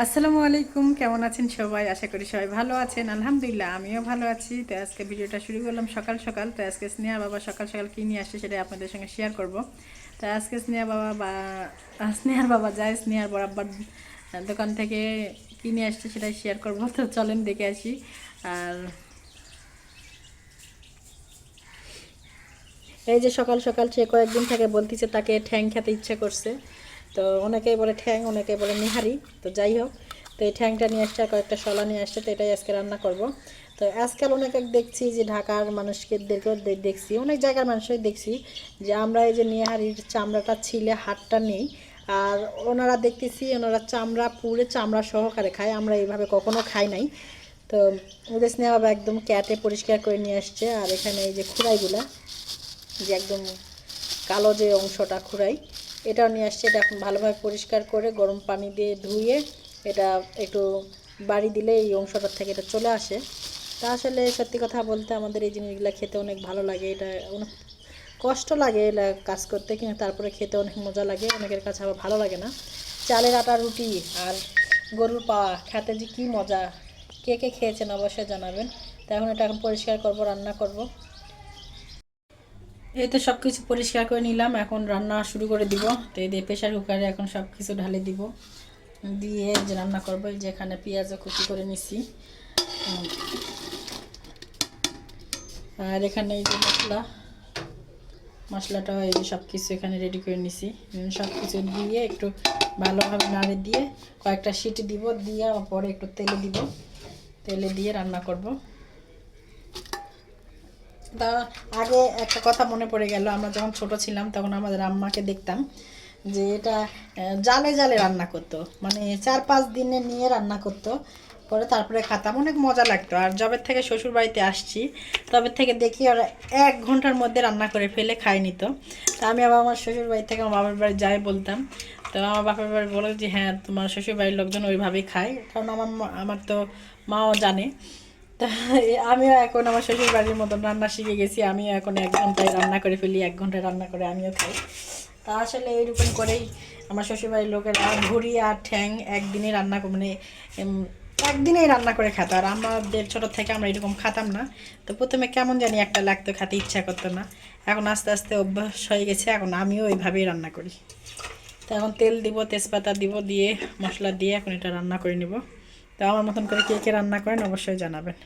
আসসালামু আলাইকুম, কেমন আছেন সবাই? আশা করি সবাই ভালো আছেন। আলহামদুলিল্লাহ, আমিও ভালো আছি। তো আজকে ভিডিওটা শুরু করলাম সকাল সকাল। তো আজকে স্নেহা বাবা সকাল সকাল কী নিয়ে আসছে সেটা আপনাদের সঙ্গে শেয়ার করব। তো আজকে স্নেহা বাবা বা, স্নেহার বাবা যায়, স্নেহার বরাবর দোকান থেকে কী নিয়ে আসছে সেটাই শেয়ার করব। তো চলেন দেখে আসি। আর এই যে সকাল সকাল সে কয়েকদিন থেকে বলতেছে তাকে ঠ্যাং খেতে ইচ্ছে করছে। তো অনেকেই বলে ঠ্যাং অনেকে বলে নিহারি তো যাই হোক, তো এই ঠ্যাংটা নিয়ে আসছে, কয়েকটা শলা নিয়ে আসছে, তো এটাই আজকে রান্না করব। তো আজকাল অনেক দেখছি যে ঢাকার মানুষকে দেখছি, অনেক জায়গার মানুষই দেখছি যে আমরা এই যে নিহারির চামড়াটা ছিলে হাটটা নেই, আর ওনারা দেখতেছি ওনারা চামড়া পুড়ে চামড়া সহকারে খায়, আমরা এইভাবে কখনো খাই নাই। তো ওদের স্নেহা একদম ক্যাটে পরিষ্কার করে নিয়ে আসছে, আর এখানে এই যে খুঁড়াইগুলা, যে একদম কালো যে অংশটা খুঁড়াই এটাও নিয়ে আসছে। এটা এখন ভালোভাবে পরিষ্কার করে গরম পানি দিয়ে ধুয়ে এটা একটু বাড়ি দিলে এই অংশটার থেকে এটা চলে আসে। তা আসলে সত্যি কথা বলতে আমাদের এই জিনিসগুলো খেতে অনেক ভালো লাগে। এটা অনেক কষ্ট লাগে এটা কাজ করতে, কিন্তু তারপরে খেতে অনেক মজা লাগে। অনেকের কাছে আবার ভালো লাগে না। চালের আটা, রুটি আর গরুর পা খেতে যে কী মজা। কে কে খেয়েছেন অবশ্যই জানাবেন। তা এখন এটা এখন পরিষ্কার করব, রান্না করব। এই তো সব কিছু পরিষ্কার করে নিলাম, এখন রান্না শুরু করে দিব। তো এই দিয়ে প্রেশার কুকারে এখন সব কিছু ঢালে দিব। দিয়ে যে রান্না করব, এই যে এখানে পেঁয়াজও কুচি করে নিছি। আর এখানে এই যে মশলা, মশলাটা এই যে সব কিছু এখানে রেডি করে নিছি। সব কিছু দিয়ে একটু ভালোভাবে নাড়ে দিয়ে কয়েকটা সিটি দিব, দিয়ে পরে একটু তেলে দিব। তেলে দিয়ে রান্না করব। তা আগে একটা কথা মনে পড়ে গেল, আমরা যখন ছোট ছিলাম তখন আমাদের আম্মাকে দেখতাম যে এটা জালে জালে রান্না করতো। মানে চার পাঁচ দিনে নিয়ে রান্না করতো, করে তারপরে খাতাম। অনেক মজা লাগতো। আর জবের থেকে শ্বশুর বাড়িতে আসছি, তবে থেকে দেখি ওরা এক ঘণ্টার মধ্যে রান্না করে ফেলে খাই নিত তা। আমি আবার আমার শ্বশুর বাড়ি থেকে আমার বাবার বাড়ি যাই বলতাম। তো আমার বাপের বাড়ি বলে যে হ্যাঁ তোমার শ্বশুর বাড়ির লোকজন ওইভাবেই খায়। কারণ আমার আমার তো মাও জানে। তা আমিও এখন আমার শ্বশুর বাড়ির মতন রান্না শিখে গেছি। আমিও এখন এক ঘন্টায় রান্না করে ফেলি, এক ঘন্টায় রান্না করে আমিও খাই। তা আসলে এইরকম করেই আমার শ্বশুরবাড়ির লোকেরা ভুড়ি আর ঠ্যাং একদিনে রান্না মানে একদিনেই রান্না করে খেত। আর আমাদের ছোটো থেকে আমরা এরকম খাতাম না। তো প্রথমে কেমন জানি একটা লাগতো, খেতে ইচ্ছা করতো না। এখন আস্তে আস্তে অভ্যাস হয়ে গেছে, এখন আমিও ওইভাবেই রান্না করি। তো এখন তেল দিব, তেজপাতা দিব দিয়ে মশলা দিয়ে এখন এটা রান্না করে নিব। তো আমার মতন করে কে কে রান্না করেন অবশ্যই জানাবেন।